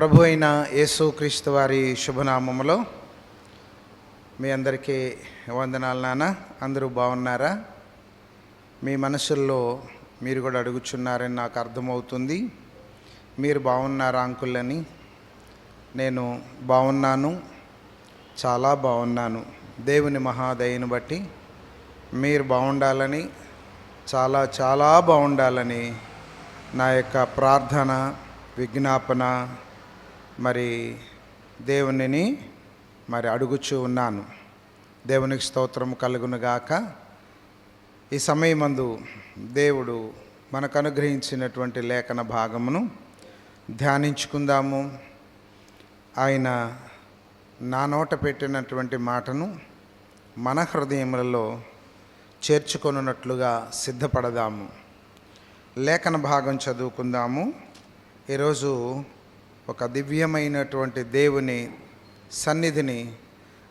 ప్రభు అయిన యేసుక్రీస్తు వారి శుభనామములో మీ అందరికీ వందనాలు నాన్న. అందరూ బాగున్నారా? మీ మనసుల్లో మీరు కూడా అడుగుచున్నారని నాకు అర్థమవుతుంది. మీరు బాగున్నారా అంకులని? నేను బాగున్నాను చాలా బాగున్నాను. దేవుని మహాదయను బట్టి మీరు బాగుండాలని చాలా చాలా బాగుండాలని నా యొక్క ప్రార్థన విజ్ఞాపన మరి దేవునిని మరి అడుగుచూ ఉన్నాను. దేవునికి స్తోత్రం కలుగునుగాక ఈ సమయమందు దేవుడు మనకు అనుగ్రహించినటువంటి లేఖన భాగమును ధ్యానించుకుందాము. ఆయన నా నోట పెట్టినటువంటి మాటను మన హృదయములలో చేర్చుకొనున్నట్లుగా సిద్ధపడదాము. లేఖన భాగం చదువుకుందాము. ఈరోజు ఒక దివ్యమైనటువంటి దేవుని సన్నిధిని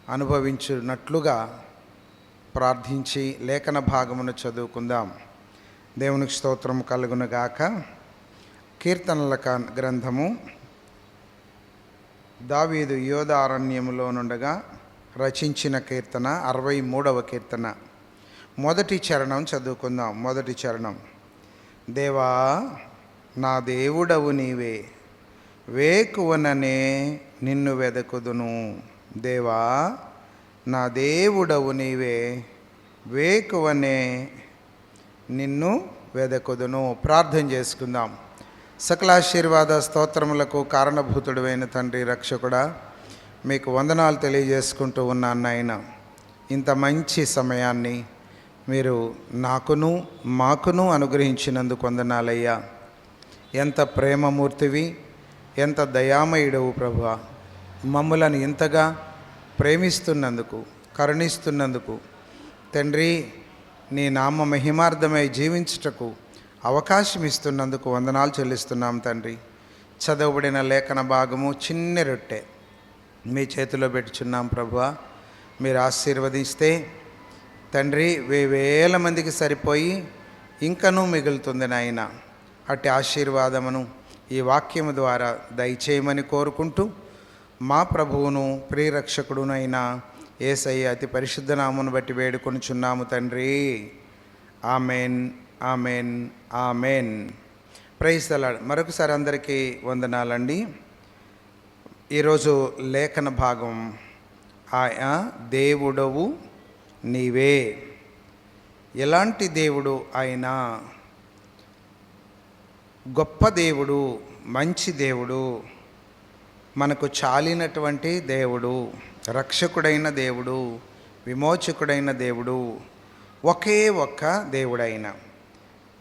అనుభవించినట్లుగా ప్రార్థించి లేఖన భాగమును చదువుకుందాం. దేవునికి స్తోత్రం కలుగునుగాక. కీర్తనల క- గ్రంథము దావీదు యోధారణ్యములో నుండగా రచించిన కీర్తన అరవై మూడవ కీర్తన. మొదటి చరణం చదువుకుందాం. మొదటి చరణం. దేవా నా దేవుడవు నీవే. వేకువననే నిన్ను వెదకుదును. దేవా నా దేవుడవు నీవే. వేకువనే నిన్ను వెదకుదును. ప్రార్థన చేసుకుందాం. సకలాశీర్వాద స్తోత్రములకు కారణభూతుడైన తండ్రి రక్షకుడా మీకు వందనాలు తెలియజేసుకుంటూ ఉన్నాను నాయన. ఇంత మంచి సమయాన్ని మీరు నాకును మాకును అనుగ్రహించినందుకు వందనాలయ్యా. ఎంత ప్రేమమూర్తివి ఎంత దయామయుడవు ప్రభు మమ్ములను ఇంతగా ప్రేమిస్తున్నందుకు కరుణిస్తున్నందుకు తండ్రి నీ నామ మహిమార్థమై జీవించుటకు అవకాశం ఇస్తున్నందుకు వందనాలు చెల్లిస్తున్నాం తండ్రి. చదవబడిన లేఖన భాగము చిన్న రొట్టె మీ చేతిలో పెట్టుచున్నాం ప్రభు మీరు ఆశీర్వదిస్తే తండ్రి వేల మందికి సరిపోయి ఇంకనూ మిగులుతుంది నాయన. అట్టి ఆశీర్వాదమును ఈ వాక్యము ద్వారా దయచేయమని కోరుకుంటూ మా ప్రభువును ప్రియరక్షకుడునైన ఏసయ్య అతి పరిశుద్ధ నామును బట్టి వేడుకొనుచున్నాము తండ్రి. Amen amen amen. ప్రైజ్ మరొకసారి అందరికీ వందనాలండి. ఈరోజు లేఖన భాగం ఆయన దేవుడవు నీవే. ఎలాంటి దేవుడు అయినా గొప్ప దేవుడు మంచి దేవుడు మనకు చాలినటువంటి దేవుడు రక్షకుడైన దేవుడు విమోచకుడైన దేవుడు ఒకే ఒక్క దేవుడైన.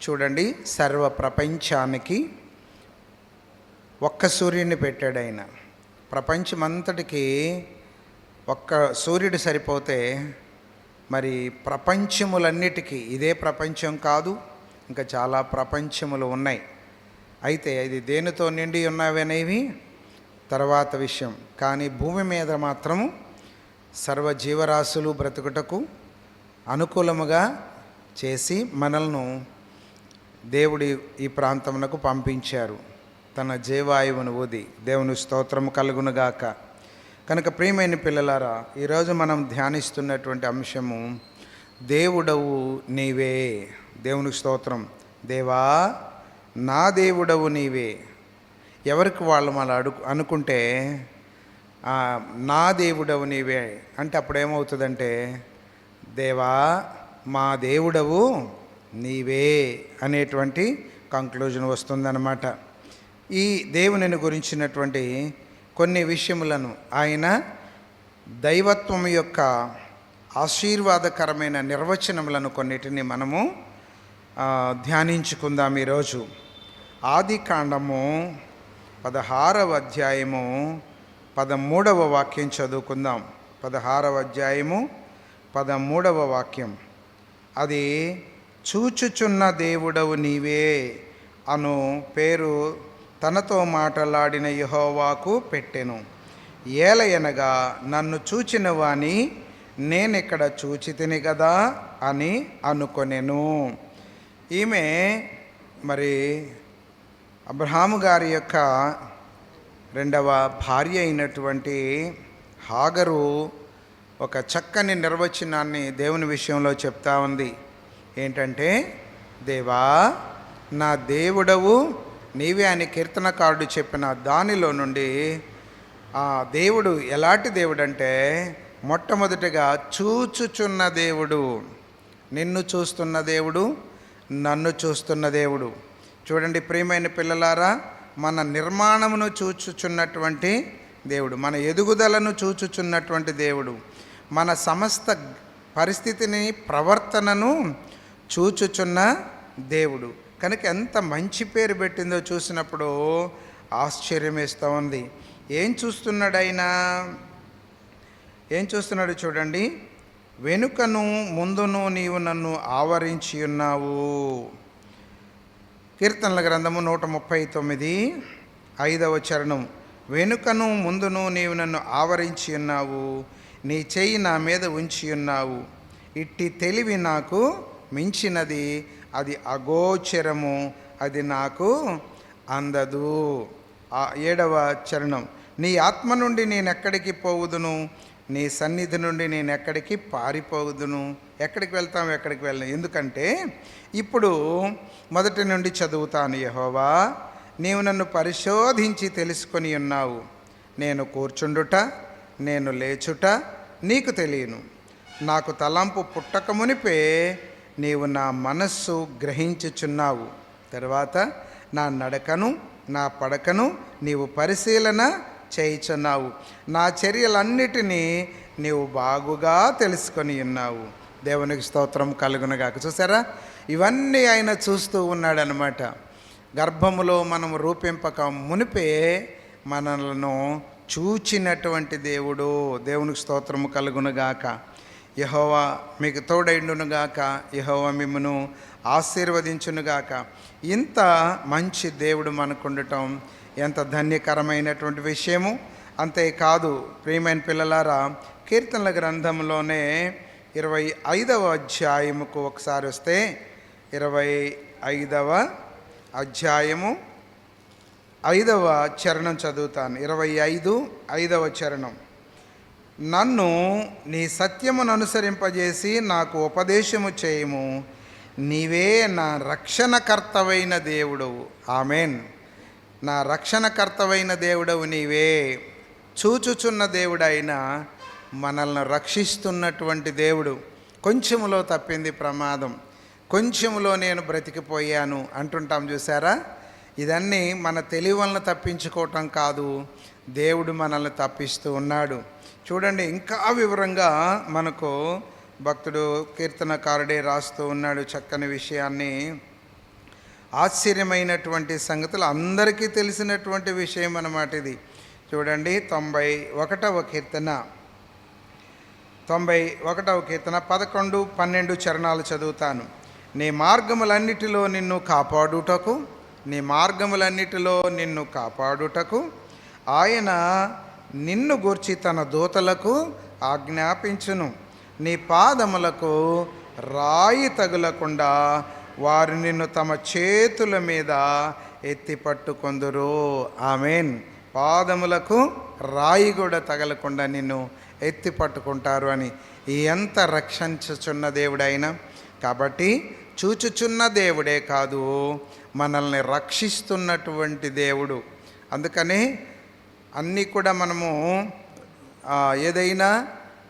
చూడండి సర్వ ప్రపంచానికి ఒక్క సూర్యుని పెట్టాడు ఆయన ప్రపంచమంతటికి ఒక్క సూర్యుడు సరిపోతే మరి ప్రపంచములన్నిటికీ ఇదే ప్రపంచం కాదు ఇంకా చాలా ప్రపంచములు ఉన్నాయి. అయితే ఇది దేనితో నిండి ఉన్నవనేవి తర్వాత విషయం. కానీ భూమి మీద మాత్రము సర్వ జీవరాశులు బ్రతుకుటకు అనుకూలముగా చేసి మనల్ని దేవుడి ఈ ప్రాంతమునకు పంపించారు. తన జీవాయువును ఊది. దేవుని స్తోత్రము కలుగునుగాక కనుక ప్రియమైన పిల్లలారా ఈరోజు మనం ధ్యానిస్తున్నటువంటి అంశము దేవుడవు నీవే. దేవుని స్తోత్రం. దేవా నా దేవుడవు నీవే. ఎవరికి వాళ్ళు మళ్ళీ అడుగు అనుకుంటే నా దేవుడవు నీవే. అంటే అప్పుడు ఏమవుతుందంటే దేవా మా దేవుడవు నీవే అనేటువంటి కంక్లూజన్ వస్తుందన్నమాట. ఈ దేవునిని గురించినటువంటి కొన్ని విషయములను ఆయన దైవత్వం యొక్క ఆశీర్వాదకరమైన నిర్వచనములను కొన్నిటిని మనము ధ్యానించుకుందాం ఈరోజు. ఆది కాండము పదహారవ అధ్యాయము పదమూడవ వాక్యం చదువుకుందాం. పదహారవ అధ్యాయము పదమూడవ వాక్యం. అది చూచుచున్న దేవుడవు నీవే అను పేరు తనతో మాటలాడిన యహోవాకు పెట్టెను. ఏలయనగా నన్ను చూచిన వాని నేనిక్కడ చూచి తిని కదా అని అనుకొనెను. ఈమె మరి అబ్రహాము గారి యొక్క రెండవ భార్య అయినటువంటి హాగరు ఒక చక్కని నిర్వచనాన్ని దేవుని విషయంలో చెప్తా ఉంది. ఏంటంటే దేవా నా దేవుడవు నీవే అని కీర్తనకారుడు చెప్పిన దానిలో నుండి ఆ దేవుడు ఎలాంటి దేవుడు అంటే మొట్టమొదటిగా చూచుచున్న దేవుడు నిన్ను చూస్తున్న దేవుడు నన్ను చూస్తున్న దేవుడు. చూడండి ప్రియమైన పిల్లలారా మన నిర్మాణమును చూచుచున్నటువంటి దేవుడు మన ఎదుగుదలను చూచుచున్నటువంటి దేవుడు మన సమస్త పరిస్థితిని ప్రవర్తనను చూచుచున్న దేవుడు. కనుక ఎంత మంచి పేరు పెట్టిందో చూసినప్పుడు ఆశ్చర్యం వేస్తూ ఉంది. ఏం చూస్తున్నాడు ఆయన ఏం చూస్తున్నాడు చూడండి? వెనుకను ముందును నీవు నన్ను ఆవరించి ఉన్నావు. కీర్తనల గ్రంథము నూట ముప్పై తొమ్మిది ఐదవ చరణం. వెనుకను ముందును నీవు నన్ను ఆవరించి ఉన్నావు నీ చెయ్యి నా మీద ఉంచి ఉన్నావు. ఇట్టి తెలివి నాకు మించినది అది అగోచరము అది నాకు అందదు. ఆ ఏడవ చరణం. నీ ఆత్మ నుండి నేనెక్కడికి పోవుదును? నీ సన్నిధి నుండి నేను ఎక్కడికి పారిపోదును. ఎక్కడికి వెళ్తాం ఎక్కడికి వెళ్ళను. ఎందుకంటే ఇప్పుడు మొదటి నుండి చదువుతాను యహోవా. నీవు నన్ను పరిశోధించి తెలుసుకొని ఉన్నావు. నేను కూర్చుండుట నేను లేచుట నీకు తెలియను. నాకు తలంపు పుట్టక మునిపే నీవు నా మనస్సు గ్రహించుచున్నావు. తర్వాత నా నడకను నా పడకను నీవు పరిశీలన చేయుచున్నావు. నా చర్యలన్నిటినీ నీవు బాగుగా తెలుసుకొని ఉన్నావు. దేవునికి స్తోత్రం కలుగునగాక చూసారా? ఇవన్నీ ఆయన చూస్తూ ఉన్నాడనమాట గర్భములో మనం రూపింపక మునిపే మనలను చూచినటువంటి దేవుడు దేవునికి స్తోత్రము కలుగునుగాక యహోవా మీకు తోడైండునుగాక యహోవా మిమ్మను ఆశీర్వదించునుగాక ఇంత మంచి దేవుడు మనకుండటం ఎంత ధన్యకరమైనటువంటి విషయము. అంతేకాదు ప్రియమైన పిల్లలారా కీర్తనల గ్రంథంలోనే ఇరవై ఐదవ అధ్యాయముకు ఒకసారి వస్తే ఇరవై ఐదవ అధ్యాయము ఐదవ చరణం చదువుతాను. ఇరవై ఐదు ఐదవ చరణం. నన్ను నీ సత్యమును అనుసరింపజేసి నాకు ఉపదేశము చేయము. నీవే నా రక్షణకర్తవైన దేవుడవు. ఆమెన్. నా రక్షణకర్తవైన దేవుడవు నీవే. చూచుచున్న దేవుడైన మనల్ని రక్షిస్తున్నటువంటి దేవుడు. కొంచెములో తప్పింది ప్రమాదం. కొంచెములో నేను బ్రతికిపోయాను అంటుంటాం చూసారా ఇదన్నీ మన తెలివి వలన తప్పించుకోవటం కాదు. దేవుడు మనల్ని తప్పిస్తూ ఉన్నాడు. చూడండి ఇంకా వివరంగా మనకు భక్తుడు కీర్తనకారుడే రాస్తూ ఉన్నాడు చక్కని విషయాన్ని. ఆశ్చర్యమైనటువంటి సంగతులు అందరికీ తెలిసినటువంటి విషయం అన్నమాట ఇది. చూడండి తొంభై ఒకటవ కీర్తన. తొంభై ఒకటవ కీర్తన పదకొండు పన్నెండు చరణాలు చదువుతాను. నీ మార్గములన్నిటిలో నిన్ను కాపాడుటకు నీ మార్గములన్నిటిలో నిన్ను కాపాడుటకు ఆయన నిన్ను గూర్చి తన దూతలకు ఆజ్ఞాపించును. నీ పాదములకు రాయి తగులకుండా వారు నిన్ను తమ చేతుల మీద ఎత్తి పట్టుకొందురు. ఆమెన్. పాదములకు రాయి కూడా తగలకుండా నిన్ను ఎత్తి పట్టుకుంటారు అని. ఎంత రక్షించుచున్న దేవుడైన. కాబట్టి చూచుచున్న దేవుడే కాదు. మనల్ని రక్షిస్తున్నటువంటి దేవుడు. అందుకని అన్నీ కూడా మనము ఏదైనా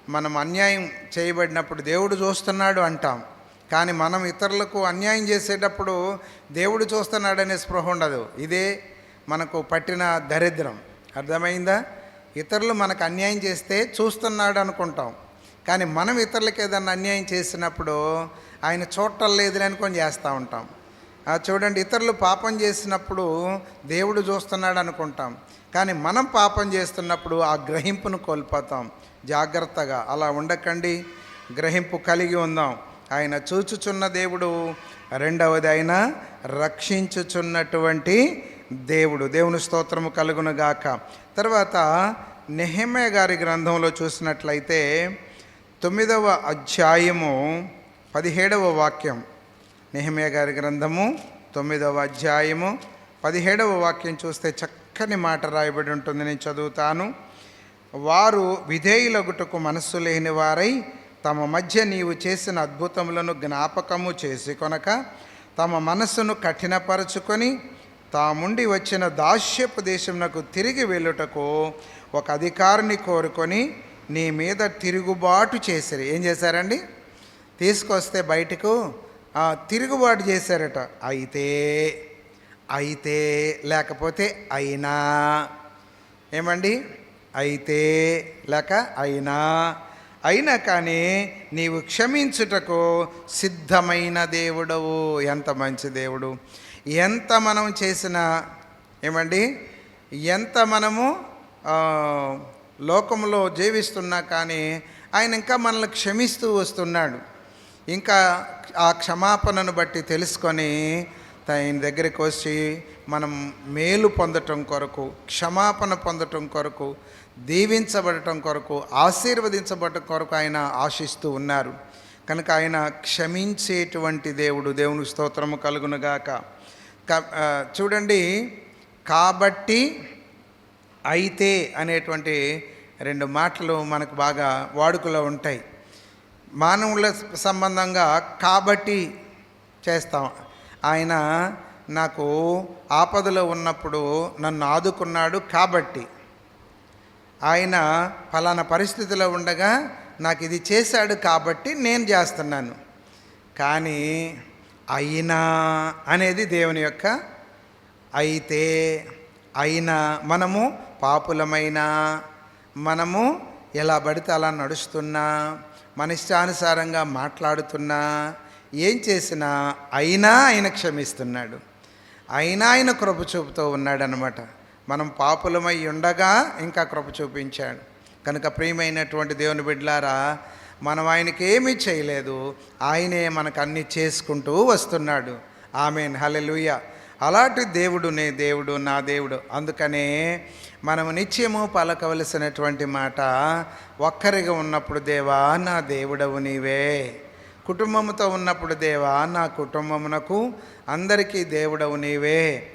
మనం అన్యాయం చేయబడినప్పుడు దేవుడు చూస్తున్నాడు అంటాం. కానీ మనం ఇతరులకు అన్యాయం చేసేటప్పుడు దేవుడు చూస్తున్నాడనే స్పృహ ఉండదు. ఇదే మనకు పట్టిన దరిద్రం. అర్థమైందా? ఇతరులు మనకు అన్యాయం చేస్తే చూస్తున్నాడు అనుకుంటాం. కానీ మనం ఇతరులకు ఏదైనా అన్యాయం చేసినప్పుడు ఆయన చూడటం లేదులే అనుకొని చేస్తూ ఉంటాం. చూడండి ఇతరులు పాపం చేసినప్పుడు దేవుడు చూస్తున్నాడు అనుకుంటాం. కానీ మనం పాపం చేస్తున్నప్పుడు ఆ గ్రహింపును కోల్పోతాం. జాగ్రత్తగా అలా ఉండకండి. గ్రహింపు కలిగి ఉందాం. ఆయన చూచుచున్న దేవుడు రెండవది ఆయన రక్షించుచున్నటువంటి దేవుడు. దేవుని స్తోత్రము కలుగునుగాక తర్వాత నెహమ్య గారి గ్రంథంలో చూసినట్లయితే తొమ్మిదవ అధ్యాయము పదిహేడవ వాక్యం. నెహమ్య గారి గ్రంథము తొమ్మిదవ అధ్యాయము పదిహేడవ వాక్యం చూస్తే చక్కని చక్కని మాట రాయబడి ఉంటుంది. నేను చదువుతాను. వారు విధేయులగుటకు మనస్సు లేని వారై తమ మధ్య నీవు చేసిన అద్భుతములను జ్ఞాపకము చేసి కొనక తమ మనస్సును కఠినపరచుకొని తాముండి వచ్చిన దాస్యపు దేశమునకు తిరిగి వెళ్ళుటకు ఒక అధికారిని కోరుకొని నీ మీద తిరుగుబాటు చేశారు ఏం చేశారండి? తీసుకొస్తే బయటకు తిరుగుబాటు చేశారట. అయితే అయితే లేకపోతే అయినా. ఏమండి? అయితే లేక అయినా. అయినా కానీ నీవు క్షమించుటకు సిద్ధమైన దేవుడవు. ఎంత మంచి దేవుడు. ఎంత మనం చేసిన ఏమండి? ఎంత మనము లోకంలో జీవిస్తున్నా కానీ ఆయన ఇంకా మనల్ని క్షమిస్తూ వస్తున్నాడు. ఇంకా ఆ క్షమాపణను బట్టి తెలుసుకొని ఆయన దగ్గరికి వచ్చి మనం మేలు పొందటం కొరకు క్షమాపణ పొందటం కొరకు దీవించబడటం కొరకు ఆశీర్వదించబడటం కొరకు ఆయన ఆశిస్తూ ఉన్నారు. కనుక ఆయన క్షమించేటువంటి దేవుడు దేవుని స్తోత్రము కలుగునుగాక. క- చూడండి కాబట్టి అయితే అనేటువంటి రెండు మాటలు మనకు బాగా వాడుకలో ఉంటాయి. మానవుల సంబంధంగా కాబట్టి చేస్తాం. ఆయన నాకు ఆపదలో ఉన్నప్పుడు నన్ను ఆదుకున్నాడు కాబట్టి. ఆయన ఫలానా పరిస్థితిలో ఉండగా నాకు ఇది చేశాడు కాబట్టి నేను చేస్తున్నాను. కానీ అయినా అనేది దేవుని యొక్క అయితే అయినా మనము పాపులమైనా మనము ఎలా పడితే అలా నడుస్తున్నా మన ఇష్టానుసారంగా మాట్లాడుతున్నా ఏం చేసినా అయినా ఆయన క్షమిస్తున్నాడు. అయినా ఆయన కృప చూపుతూ ఉన్నాడనమాట మనం పాపులమై ఉండగా ఇంకా కృప చూపించాడు. కనుక ప్రియమైనటువంటి దేవుని బిడ్డలారా మనం ఆయనకి ఏమీ చేయలేదు. ఆయనే మనకు అన్ని చేసుకుంటూ వస్తున్నాడు. ఆమెన్. హల్లెలూయా. అలాంటి దేవుడు నే దేవుడు నా దేవుడు. అందుకనే మనము నిత్యము పలకవలసినటువంటి మాట ఒక్కరిగా ఉన్నప్పుడు దేవా నా దేవుడవు నీవే. కుటుంబంతో ఉన్నప్పుడు దేవా నా కుటుంబమునకు అందరికీ దేవుడవు నీవే.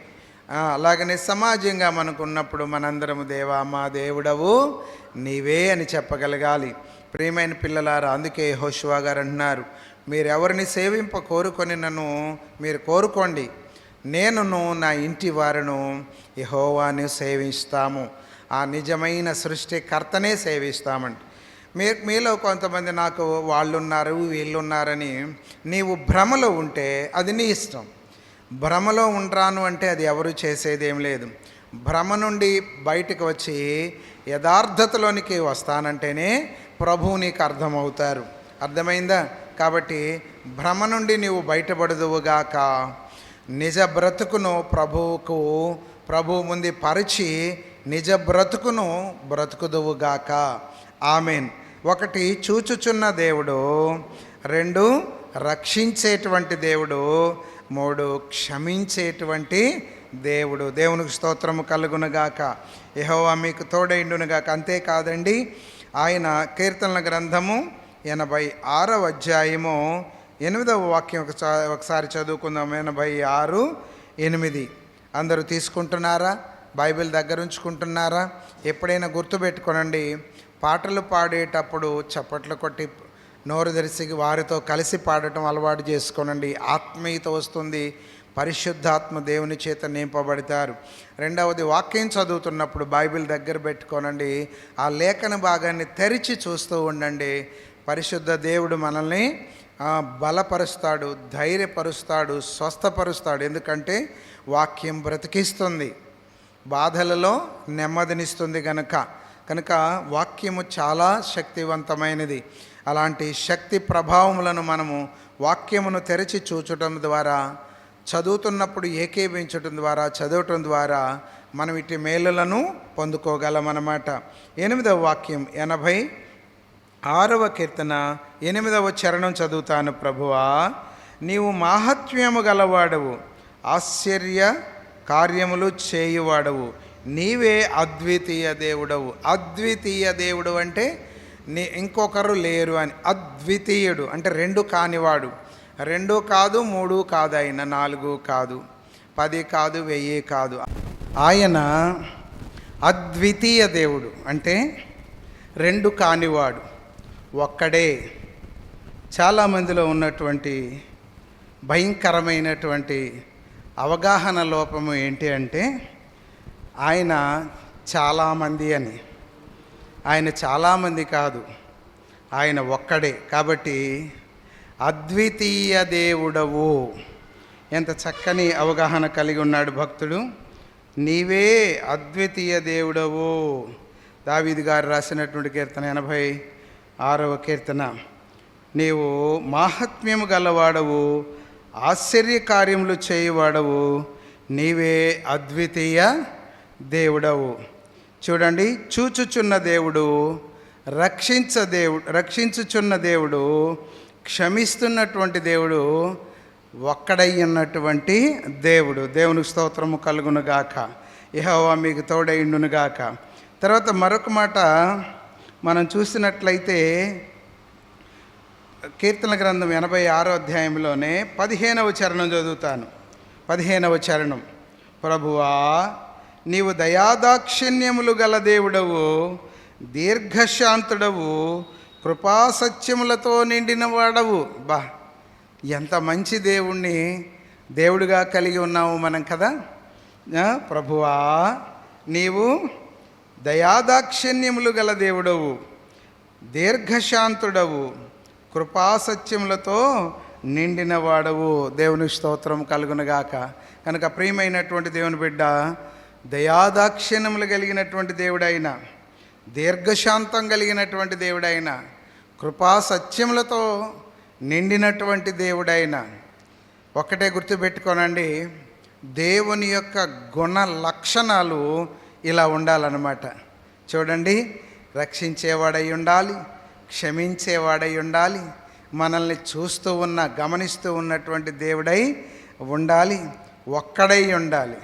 అలాగనే సమాజంగా మనకున్నప్పుడు మనందరము దేవా మా దేవుడవు నీవే అని చెప్పగలగాలి. ప్రియమైన పిల్లలారా అందుకే హోషువా గారు అంటున్నారు మీరు ఎవరిని సేవింప కోరుకొని నన్ను మీరు కోరుకోండి. నేనును నా ఇంటి వారును యహోవాను సేవిస్తాము. ఆ నిజమైన సృష్టికర్తనే సేవిస్తామండి మీ మీలో కొంతమంది నాకు వాళ్ళు ఉన్నారు వీళ్ళు ఉన్నారని నీవు భ్రమలో ఉంటే అది నీ ఇష్టం. భ్రమలో ఉంటాను అంటే అది ఎవరు చేసేదేం లేదు. భ్రమ నుండి బయటకు వచ్చి యథార్థతలోనికి వస్తానంటేనే ప్రభువు నీకు అర్థమవుతారు. అర్థమైందా? కాబట్టి భ్రమ నుండి నీవు బయటపడదువుగాక నిజ బ్రతుకును ప్రభువుకు ప్రభు ముందు పరిచి నిజ బ్రతుకును బ్రతుకుదువుగాక. ఆమెన్. ఒకటి చూచుచున్న దేవుడు. రెండు రక్షించేటువంటి దేవుడు. మూడు క్షమించేటువంటి దేవుడు. దేవునికి స్తోత్రము కలుగునుగాక. యహోవా మీకు తోడైండునుగాక. అంతేకాదండి ఆయన కీర్తనల గ్రంథము ఎనభై ఆరవ అధ్యాయము ఎనిమిదవ వాక్యం ఒకసారి ఒకసారి చదువుకుందాం. ఎనభై ఆరు ఎనిమిది. అందరూ తీసుకుంటున్నారా? బైబిల్ దగ్గర ఉంచుకుంటున్నారా? ఎప్పుడైనా గుర్తుపెట్టుకోనండి పాటలు పాడేటప్పుడు చప్పట్లు కొట్టి నోరు తెరిచి వారితో కలిసి పాడటం అలవాటు చేసుకోనండి. ఆత్మీయత వస్తుంది. పరిశుద్ధాత్మ దేవుని చేత నింపబడతారు. రెండవది వాక్యం చదువుతున్నప్పుడు బైబిల్ దగ్గర పెట్టుకోనండి. ఆ లేఖన భాగాన్ని తెరిచి చూస్తూ ఉండండి. పరిశుద్ధ దేవుడు మనల్ని బలపరుస్తాడు ధైర్యపరుస్తాడు స్వస్థపరుస్తాడు. ఎందుకంటే వాక్యం బ్రతికిస్తుంది. బాధలలో నెమ్మదినిస్తుంది కనుక కనుక వాక్యము చాలా శక్తివంతమైనది. అలాంటి శక్తి ప్రభావములను మనము వాక్యమును తెరిచి చూచటం ద్వారా చదువుతున్నప్పుడు ఏకీభించటం ద్వారా చదవటం ద్వారా మనం ఇటు మేలులను పొందుకోగలమన్నమాట. ఎనిమిదవ వాక్యం ఎనభై ఆరవ కీర్తన ఎనిమిదవ చరణం చదువుతాను ప్రభువా. నీవు మాహత్వ్యము గలవాడవు ఆశ్చర్య కార్యములు చేయువాడవు. నీవే అద్వితీయ దేవుడవు. అద్వితీయ దేవుడు అంటే నీ ఇంకొకరు లేరు అని. అద్వితీయుడు అంటే రెండు కానివాడు. రెండు కాదు మూడు కాదు ఆయన నాలుగు కాదు. పది కాదు వెయ్యి కాదు. ఆయన అద్వితీయ దేవుడు అంటే రెండు కానివాడు. ఒక్కడే. చాలామందిలో ఉన్నటువంటి భయంకరమైనటువంటి అవగాహన లోపము ఏంటి అంటే ఆయన చాలామంది అని. ఆయన చాలామంది కాదు. ఆయన ఒక్కడే. కాబట్టి అద్వితీయ దేవుడవు. ఎంత చక్కని అవగాహన కలిగి ఉన్నాడు భక్తుడు. నీవే అద్వితీయ దేవుడవు. దావీది గారు రాసినటువంటి కీర్తన ఎనభై ఆరవ కీర్తన. నీవు మాహాత్మ్యము గలవాడవు. ఆశ్చర్య కార్యములు చేయవాడవు. నీవే అద్వితీయ దేవుడవు. చూడండి చూచుచున్న దేవుడు రక్షించ దేవుడు రక్షించుచున్న దేవుడు క్షమిస్తున్నటువంటి దేవుడు ఒక్కడై ఉన్నటువంటి దేవుడు. దేవునికి స్తోత్రము కలుగునుగాక యెహోవా మీకు తోడైండునుగాక తర్వాత మరొక మాట మనం చూసినట్లయితే కీర్తన గ్రంథం ఎనభై ఆరో అధ్యాయంలోనే పదిహేనవ చరణం చదువుతాను. పదిహేనవ చరణం. ప్రభువా నీవు దయాదాక్షిణ్యములు గల దేవుడవు దీర్ఘశాంతుడవు కృపాసత్యములతో నిండిన వాడవు. బా ఎంత మంచి దేవుణ్ణి దేవుడిగా కలిగి ఉన్నాము మనం కదా? ప్రభువా నీవు దయాదాక్షిణ్యములు గల దేవుడవు దీర్ఘశాంతుడవు కృపాసత్యములతో నిండిన వాడవు. దేవుని స్తోత్రం కలుగునుగాక. కనుక ప్రియమైనటువంటి దేవుని బిడ్డ దయాదాక్షిణ్యములు కలిగినటువంటి దేవుడైన దీర్ఘశాంతం కలిగినటువంటి దేవుడైన కృపాసత్యములతో నిండినటువంటి దేవుడైన. ఒకటే గుర్తుపెట్టుకోనండి దేవుని యొక్క గుణ లక్షణాలు ఇలా ఉండాలన్నమాట. చూడండి రక్షించేవాడై ఉండాలి క్షమించేవాడై ఉండాలి మనల్ని చూస్తూ ఉన్న గమనిస్తూ ఉన్నటువంటి దేవుడై ఉండాలి ఒక్కడై ఉండాలి.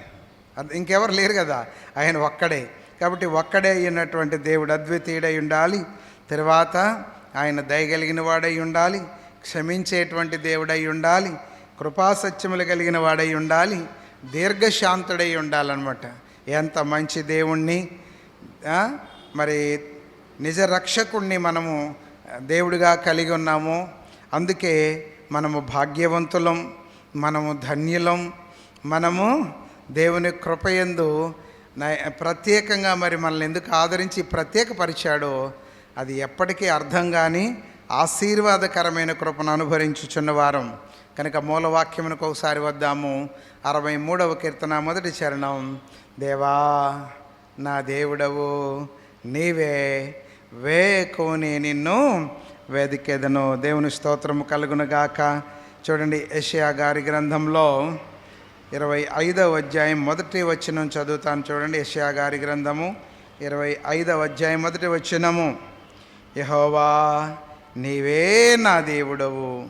ఇంకెవరు లేరు కదా. ఆయన ఒక్కడే. కాబట్టి ఒక్కడే అయినటువంటి దేవుడు అద్వితీయుడై ఉండాలి. తర్వాత ఆయన దయగలిగిన వాడై ఉండాలి. క్షమించేటువంటి దేవుడై ఉండాలి. కృపాసత్యములు కలిగిన వాడై ఉండాలి. దీర్ఘశాంతుడై ఉండాలన్నమాట. ఎంత మంచి దేవుణ్ణి మరి నిజ రక్షకుణ్ణి మనము దేవుడిగా కలిగి ఉన్నాము. అందుకే మనము భాగ్యవంతులం మనము ధన్యులం మనము దేవుని కృపయందు ప్రత్యేకంగా మరి మనల్ని ఎందుకు ఆదరించి ప్రత్యేకపరిచాడో అది ఎప్పటికీ అర్థం కానీ ఆశీర్వాదకరమైన కృపను అనుభవించుచున్న వారం. కనుక మూలవాక్యమునకు ఒకసారి వద్దాము. అరవై మూడవ కీర్తన మొదటి చరణం. దేవా నా దేవుడవు నీవే వేకోని నిన్ను వేదికేదను. దేవుని స్తోత్రము కలుగునగాక చూడండి యెషయా గారి గ్రంథంలో ఇరవై ఐదవ అధ్యాయం మొదటి వచనం చదువుతాను చూడండి. యెషయా గారి గ్రంథము ఇరవై ఐదవ అధ్యాయం మొదటి వచనము. యహోవా నీవే నా దేవుడవు.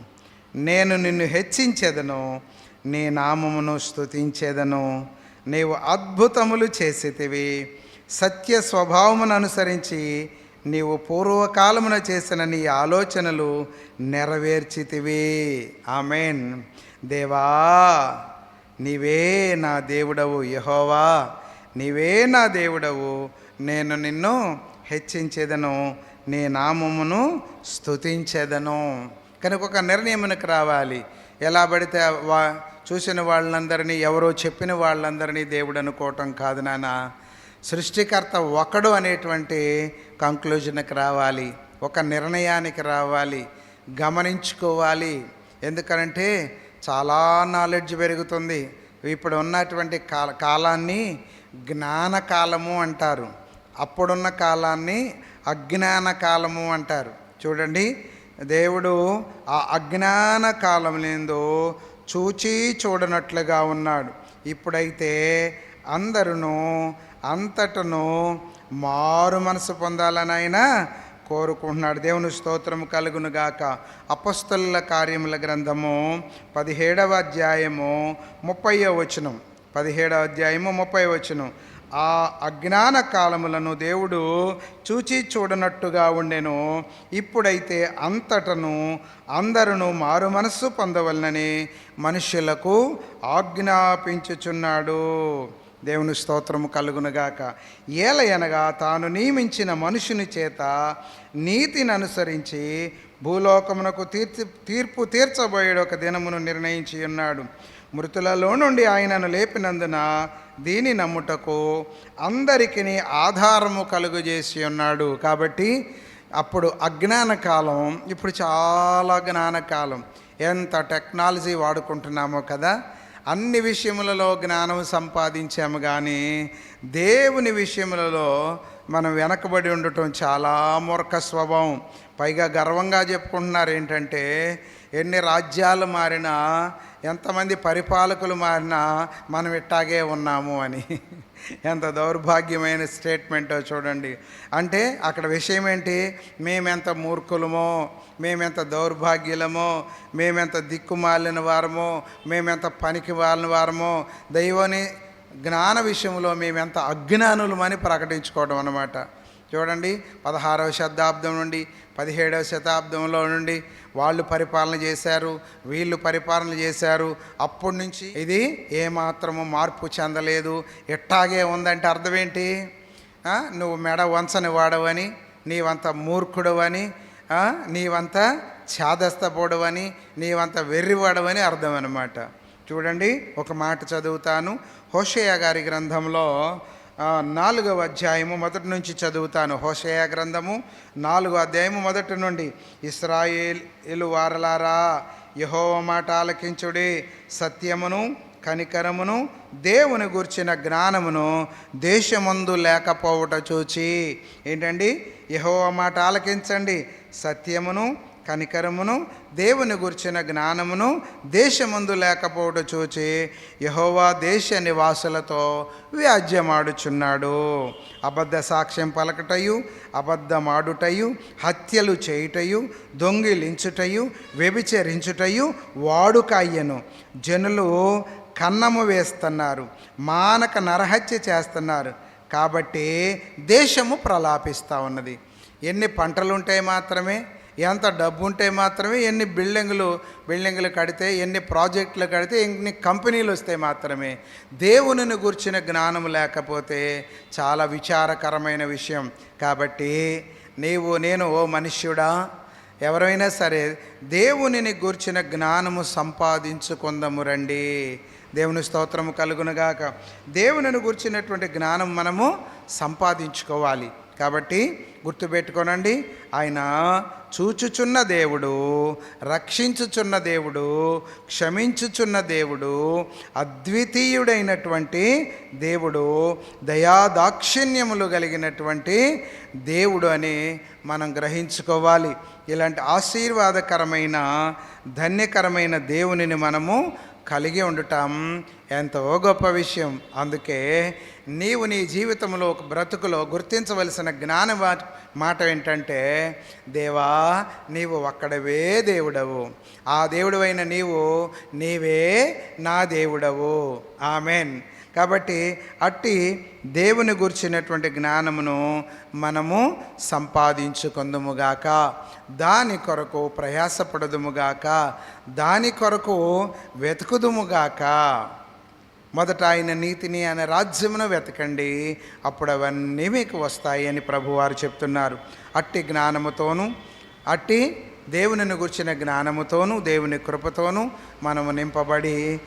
నేను నిన్ను హెచ్చించేదను. నీ నామమును స్తుతించేదను. నీవు అద్భుతములు చేసేతివి. సత్య స్వభావమును అనుసరించి నీవు పూర్వకాలమున చేసిన నీ ఆలోచనలు నెరవేర్చితివి. ఆమెన్. దేవా నీవే నా దేవుడవు యహోవా. నీవే నా దేవుడవు. నేను నిన్ను హెచ్చించేదను. నీ నామమును స్థుతించేదను కనుక ఒక నిర్ణయమునకు రావాలి. ఎలా పడితే వా చూసిన వాళ్ళందరినీ ఎవరో చెప్పిన వాళ్ళందరినీ దేవుడు అనుకోవటం కాదు నాన్న. సృష్టికర్త ఒకడు అనేటువంటి కంక్లూజన్కి రావాలి. ఒక నిర్ణయానికి రావాలి. గమనించుకోవాలి. ఎందుకనంటే చాలా నాలెడ్జ్ పెరుగుతుంది. ఇప్పుడు ఉన్నటువంటి కాల కాలాన్ని జ్ఞాన కాలము అంటారు. అప్పుడున్న కాలాన్ని అజ్ఞాన కాలము అంటారు. చూడండి దేవుడు ఆ అజ్ఞాన కాలం లేదో చూచి చూడనట్లుగా ఉన్నాడు. ఇప్పుడైతే అందరును అంతటను మారు మనసు పొందాలని ఆయన కోరుకుంటున్నాడు. దేవుని స్తోత్రం కలుగును గాక అపస్తుల కార్యముల గ్రంథము పదిహేడవ అధ్యాయము ముప్పై వచనం. పదిహేడవ అధ్యాయము ముప్పై వచనం. ఆ అజ్ఞాన కాలములను దేవుడు చూచి చూడనట్టుగా ఉండెను. ఇప్పుడైతే అంతటను అందరును మారు మనస్సు పొందవలనని మనుషులకు ఆజ్ఞాపించుచున్నాడు. దేవుని స్తోత్రము కలుగునుగాక. ఏలయనగా తాను నియమించిన మనుషుని చేత నీతిని అనుసరించి భూలోకమునకు తీర్చి తీర్పు తీర్చబోయేడు ఒక దినమును నిర్ణయించి ఉన్నాడు. మృతులలో నుండి ఆయనను లేపినందున దీని నమ్ముటకు అందరికీ ఆధారము కలుగజేసి ఉన్నాడు. కాబట్టి అప్పుడు అజ్ఞాన కాలం ఇప్పుడు చాలా జ్ఞానకాలం ఎంత టెక్నాలజీ వాడుకుంటున్నామో కదా. అన్ని విషయములలో జ్ఞానం సంపాదించాము కానీ దేవుని విషయములలో మనం వెనకబడి ఉండటం చాలా మూర్ఖ స్వభావం. పైగా గర్వంగా చెప్పుకుంటున్నారు ఏంటంటే ఎన్ని రాజ్యాలు మారినా ఎంతమంది పరిపాలకులు మారినా మనం ఇట్టాగే ఉన్నాము అని. ఎంత దౌర్భాగ్యమైన స్టేట్మెంటో చూడండి. అంటే అక్కడ విషయం ఏంటి? మేమెంత మూర్ఖులమో మేమెంత దౌర్భాగ్యులమో మేమెంత దిక్కుమాలిన వారమో మేమెంత పనికి వాళ్ళని వారమో దైవని జ్ఞాన విషయంలో మేమెంత అజ్ఞానులమని ప్రకటించుకోవడం అన్నమాట. చూడండి పదహారవ శతాబ్దం నుండి పదిహేడవ శతాబ్దంలో నుండి వాళ్ళు పరిపాలన చేశారు వీళ్ళు పరిపాలన చేశారు. అప్పటి నుంచి ఇది ఏమాత్రము మార్పు చెందలేదు. ఎట్టాగే ఉందంటే అర్థం ఏంటి నువ్వు మెడ వంచని వాడవని నీవంత మూర్ఖుడవని నీవంత ఛాదస్తపోడవని నీవంత వెర్రివాడవని అర్థం అనమాట చూడండి ఒక మాట చదువుతాను. హోషయ్య గారి గ్రంథంలో నాలుగవ అధ్యాయము మొదటి నుంచి చదువుతాను. హోషయ గ్రంథము నాలుగో అధ్యాయము మొదటి నుండి. ఇస్రాయేలు వారలారా యహోవ మాట ఆలకించుడి. సత్యమును కనికరమును దేవుని గుర్చిన జ్ఞానమును దేశమందు లేకపోవట చూచి. ఏంటండి? యహోవ మాట ఆలకించండి. సత్యమును కనికరమును దేవుని గుర్చిన జ్ఞానమును దేశమందు లేకపోవట చూచి యహోవా దేశ నివాసులతో వ్యాజ్యమాడుచున్నాడు. అబద్ధ సాక్ష్యం పలకటయు అబద్ధమాడుటయు హత్యలు చేయుటయు దొంగిలించుటయు వ్యభిచరించుటయు వాడుకయ్యను జనులు కన్నము వేస్తున్నారు మానక నరహత్య చేస్తున్నారు కాబట్టి దేశము ప్రలాపిస్తూ ఉన్నది. ఎన్ని పంటలుంటాయి మాత్రమే? ఎంత డబ్బు ఉంటే మాత్రమే ఎన్ని బిల్డింగులు బిల్డింగులు కడితే ఎన్ని ప్రాజెక్టులు కడితే ఎన్ని కంపెనీలు వస్తే మాత్రమే దేవునిని గుర్చిన జ్ఞానం లేకపోతే చాలా విచారకరమైన విషయం. కాబట్టి నీవు నేను ఓ మనుష్యుడా ఎవరైనా సరే దేవునిని గూర్చిన జ్ఞానము సంపాదించుకుందము రండి. దేవుని స్తోత్రము కలుగునగాక. దేవునిని గుర్చినటువంటి జ్ఞానం మనము సంపాదించుకోవాలి. కాబట్టి గుర్తుపెట్టుకోనండి ఆయన చూచుచున్న దేవుడు రక్షించుచున్న దేవుడు క్షమించుచున్న దేవుడు అద్వితీయుడైనటువంటి దేవుడు దయాదాక్షిణ్యములు కలిగినటువంటి దేవుడు అని మనం గ్రహించుకోవాలి. ఇలాంటి ఆశీర్వాదకరమైన ధన్యకరమైన దేవునిని మనము కలిగి ఉండటం. ఎంతో గొప్ప విషయం. అందుకే నీవు నీ జీవితంలో ఒక బ్రతుకులో గుర్తించవలసిన జ్ఞాన మాట ఏంటంటే దేవా నీవు ఒక్కడవే దేవుడవు. ఆ దేవుడవైన నీవు నీవే నా దేవుడవు. ఆమెన్. కాబట్టి అట్టి దేవుని గుర్చినటువంటి జ్ఞానమును మనము సంపాదించుకుందుముగాక. దాని కొరకు ప్రయాసపడదుముగాక. దాని కొరకు వెతుకుదుముగాక. మొదట ఆయన నీతిని ఆయన రాజ్యమును వెతకండి. అప్పుడు అవన్నీ మీకు వస్తాయి అని ప్రభువారు చెప్తున్నారు. అట్టి జ్ఞానముతోనూ అట్టి దేవునిని గుర్చిన జ్ఞానముతోనూ దేవుని కృపతోనూ మనము నింపబడి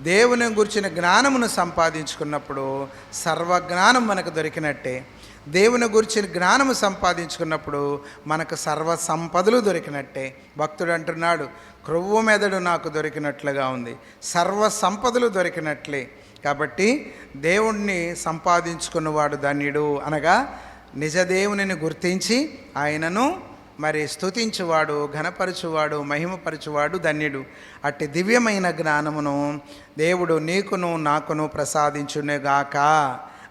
దేవుని గురించిన జ్ఞానమును సంపాదించుకున్నప్పుడు సర్వజ్ఞానం మనకు దొరికినట్టే. దేవుని గురించిన జ్ఞానము సంపాదించుకున్నప్పుడు మనకు సర్వ సంపదలు దొరికినట్టే. భక్తుడు అంటున్నాడు క్రొవ్వు మెదడు నాకు దొరికినట్లుగా ఉంది. సర్వ సంపదలు దొరికినట్లే. కాబట్టి దేవుణ్ణి సంపాదించుకున్నవాడు ధన్యుడు అనగా నిజదేవునిని గుర్తించి ఆయనను మరి స్తుతించువాడు ఘనపరచువాడు మహిమపరచువాడు ధన్యుడు. అట్టి దివ్యమైన జ్ఞానమును దేవుడు నీకును నాకును ప్రసాదించునేగాక.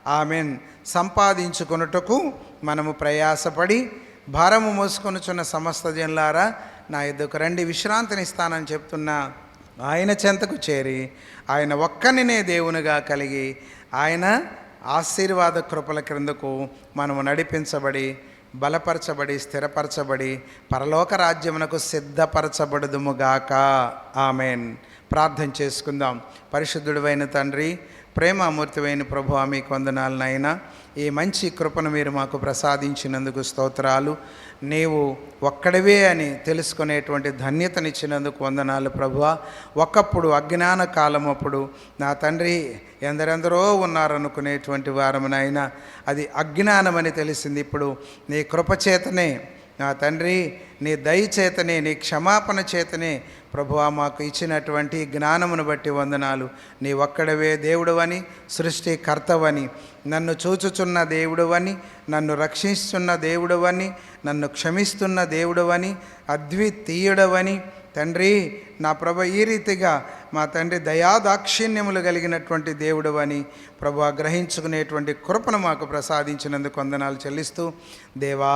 ఆమెన్. సంపాదించుకొనుటకు మనము ప్రయాసపడి భారము మోసుకొనుచున్న సమస్త జనులారా నా ఇద్దరు రండి విశ్రాంతినిస్తానని చెప్తున్న ఆయన చెంతకు చేరి ఆయన ఒక్కనినే దేవునిగా కలిగి ఆయన ఆశీర్వాద కృపల క్రిందకు మనము నడిపించబడి బలపరచబడి స్థిరపరచబడి పరలోక రాజ్యమునకు సిద్ధపరచబడుదుముగాక. ఆమెన్. ప్రార్థన చేసుకుందాం. పరిశుద్ధుడైన తండ్రి ప్రేమామూర్తివైన ప్రభు మీకు వందనాలు నాయన ఈ మంచి కృపను మీరు మాకు ప్రసాదించినందుకు స్తోత్రాలు. నీవు ఒక్కడవే అని తెలుసుకునేటువంటి ధన్యతనిచ్చినందుకు వందనాలు ప్రభువ ఒకప్పుడు అజ్ఞాన కాలం అప్పుడు నా తండ్రి ఎందరెందరో ఉన్నారనుకునేటువంటి వారమునైనా అది అజ్ఞానమని తెలిసింది. ఇప్పుడు నీ కృపచేతనే నా తండ్రి నీ దయ చేతనే నీ క్షమాపణ చేతనే ప్రభువ మాకు ఇచ్చినటువంటి జ్ఞానమును బట్టి వందనాలు. నీ ఒక్కడవే దేవుడవని సృష్టికర్తవని నన్ను చూచుచున్న దేవుడవని నన్ను రక్షిస్తున్న దేవుడవని నన్ను క్షమిస్తున్న దేవుడవని అద్వితీయుడవని. తండ్రి నా ప్రభ ఈ రీతిగా మా తండ్రి దయాదాక్షిణ్యములు కలిగినటువంటి దేవుడవని ప్రభు గ్రహించుకునేటువంటి కృపను మాకు ప్రసాదించినందుకు వందనాలు చెల్లిస్తూ దేవా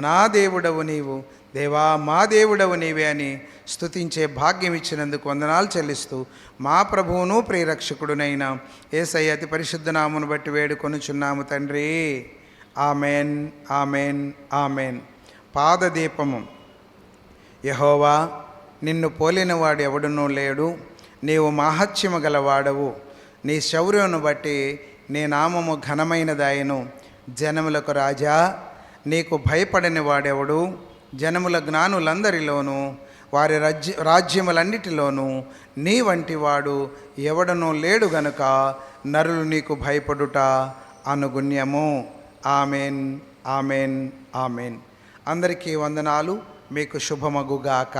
నా దేవుడవు నీవు దేవా మా దేవుడవు నీవే అని స్తుతించే భాగ్యం ఇచ్చినందుకు వందనాలు చెల్లిస్తూ మా ప్రభువును ప్రియరక్షకుడునైన ఏసై అతి పరిశుద్ధ నామును బట్టి వేడుకొనుచున్నాము తండ్రి. Amen amen amen. పాదదీపము. యహోవా నిన్ను పోలినవాడు ఎవడునూ లేడు. నీవు మహత్యము గలవాడవు. నీ శౌర్యమును బట్టి నీ నామము ఘనమైనదాయను జనములకు రాజా. నీకు భయపడని వాడెవడు? జనముల జ్ఞానులందరిలోనూ వారి రాజ్య రాజ్యములన్నిటిలోనూ నీ వంటివాడు ఎవడనో ఎవడనూ లేడు గనుక నరులు నీకు భయపడుట అనుగుణ్యము. Amen amen amen. అందరికీ వందనాలు. మీకు శుభమగుగాక.